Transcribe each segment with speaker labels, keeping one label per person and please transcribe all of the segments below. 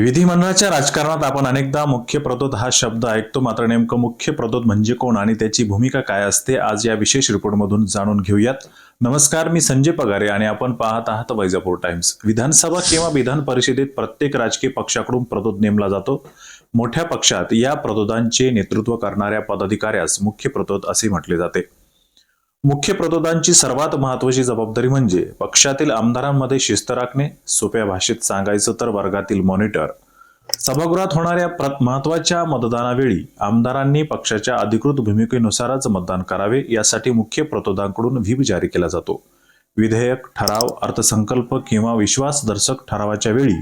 Speaker 1: विधिमंडळाच्या राजकारणात आपण अनेकदा मुख्य प्रतोद हा शब्द ऐकतो. मात्र नेमकं मुख्य प्रतोद म्हणजे कोण आणि त्याची भूमिका काय असते आज या विशेष रिपोर्टमधून जाणून घेऊयात. नमस्कार मी संजय पगारे आणि आपण पाहत आहात वैजापूर टाइम्स. विधानसभा किंवा विधान परिषदेत प्रत्येक राजकीय पक्षाकडून प्रतोद नेमला जातो. मोठ्या पक्षात या प्रतोदांचे नेतृत्व करणाऱ्या पदाधिकाऱ्यास मुख्य प्रतोद असे म्हटले जाते. मुख्य प्रतोदांची सर्वात महत्वाची जबाबदारी म्हणजे पक्षातील आमदारांमध्ये शिस्त राखणे सोप्या भाषेत सांगायचं तर वर्गातील मॉनिटर. सभागृहात होणाऱ्या महत्त्वाच्या मतदानावेळी आमदारांनी पक्षाच्या अधिकृत भूमिकेनुसारच मतदान करावे यासाठी मुख्य प्रतोदांकडून व्हीप जारी केला जातो. विधेयक ठराव अर्थसंकल्प किंवा विश्वासदर्शक ठरावाच्या वेळी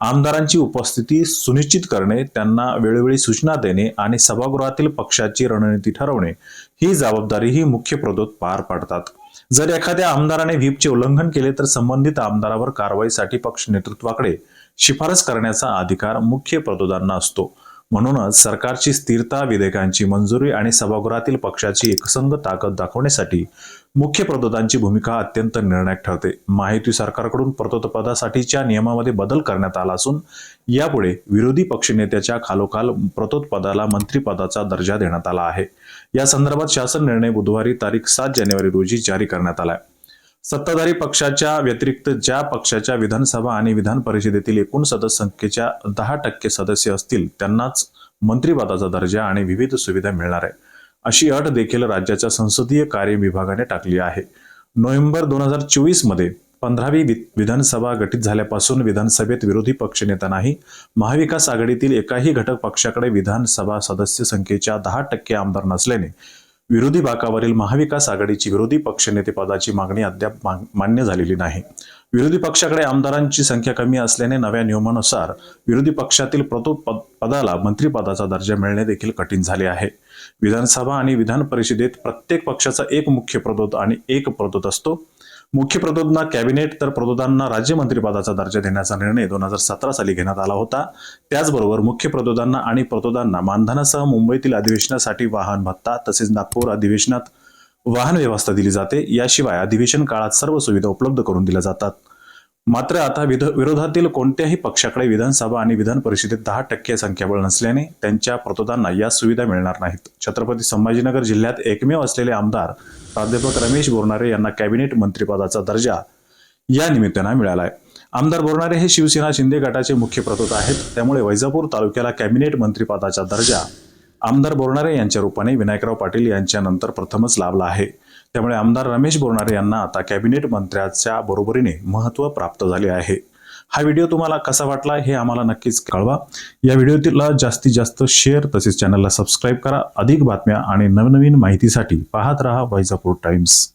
Speaker 1: आमदारांची उपस्थिती सुनिश्चित करणे त्यांना वेळोवेळी सूचना देणे आणि सभागृहातील पक्षाची रणनीती ठरवणे ही जबाबदारीही मुख्य प्रदोत पार पाडतात. जर एखाद्या आमदाराने व्हीपचे उल्लंघन केले तर संबंधित आमदारावर कारवाईसाठी पक्ष नेतृत्वाकडे शिफारस करण्याचा अधिकार मुख्य प्रदोदांना असतो. म्हणूनच सरकारची स्थिरता विधेयकांची मंजुरी आणि सभागृहातील पक्षाची एकसंग ताकद दाखवण्यासाठी मुख्य प्रतोदांची भूमिका अत्यंत निर्णायक ठरते. माहिती सरकारकडून प्रतोत्पदासाठीच्या नियमामध्ये बदल करण्यात आला असून यापुढे विरोधी पक्षनेत्याच्या खालोखाल प्रतोत्पदाला मंत्रीपदाचा मंत्रिपदाचा दर्जा देण्यात आला आहे. या संदर्भात शासन निर्णय बुधवारी तारीख सात जानेवारी रोजी जारी करण्यात आला आहे सत्ताधारी पक्षाच्या व्यतिरिक्त ज्या पक्षाच्या विधानसभा आणि विधान परिषदेतील एकूण सदस्य संख्येच्या दहा टक्के सदस्य असतील त्यांनाच मंत्रिपदाचा दर्जा आणि विविध सुविधा मिळणार आहे. अशी अट देखील राज्याच्या संसदीय कार्य विभागाने टाकली आहे. नोव्हेंबर दोन हजार चोवीसमध्ये पंधरावी विधानसभा गठीत झाल्यापासून विधानसभेत विरोधी पक्षनेत्यांनाही महाविकास आघाडीतील एकाही घटक पक्षाकडे विधानसभा सदस्य संख्येच्या दहा टक्के आमदार नसल्याने विरोधी भागावरील महाविकास आघाडीची विरोधी पक्षनेतेपदाची मागणी अद्याप मान्य झालेली नाही. विरोधी पक्षाकडे आमदारांची संख्या कमी असल्याने नव्या नियमानुसार विरोधी पक्षातील प्रतो पदाला मंत्रिपदाचा दर्जा मिळणे देखील कठीण झाले आहे. विधानसभा आणि विधान परिषदेत प्रत्येक पक्षाचा एक मुख्य प्रदोत आणि एक प्रदोत असतो. मुख्य प्रतोदना कॅबिनेट तर प्रतोदांना राज्यमंत्रीपदाचा दर्जा देण्याचा निर्णय दोन हजार सतरा साली घेण्यात आला होता. त्याचबरोबर मुख्य प्रतोदांना आणि प्रतोदांना मानधनासह मुंबईतील अधिवेशनासाठी वाहन भत्ता तसेच नागपूर अधिवेशनात वाहन व्यवस्था दिली जाते. याशिवाय अधिवेशन काळात सर्व सुविधा उपलब्ध करून दिल्या जातात. मात्र आता विध विरोधातील कोणत्याही पक्षाकडे विधानसभा आणि विधान परिषदेत दहा टक्के संख्याबळ नसल्याने त्यांच्या प्रतोदांना या सुविधा मिळणार नाहीत. छत्रपती संभाजीनगर जिल्ह्यात एकमेव असलेले आमदार प्राध्यापक रमेश बोरणारे यांना कॅबिनेट मंत्रिपदाचा दर्जा या निमित्तानं मिळाला आहे आमदार बोरणारे हे शिवसेना शिंदे गटाचे मुख्य प्रतोद आहेत. त्यामुळे वैजापूर तालुक्याला कॅबिनेट मंत्रिपदाचा दर्जा आमदार बोरणारे यांच्या रूपाने विनायकराव पाटील यांच्यानंतर प्रथमच लाभला आहे. त्यामुळे आमदार रमेश बोरणारे यांना आता कॅबिनेट मंत्र्याच्या बरोबरीने महत्त्व प्राप्त झाले आहे. हा व्हिडिओ तुम्हाला कसा वाटला हे आम्हाला नक्कीच कळवा. या व्हिडिओला जास्तीत जास्त शेअर तसेच चॅनलला सबस्क्राईब करा. अधिक बातम्या आणि नवनवीन माहितीसाठी पाहत रहा वैजापूर टाइम्स.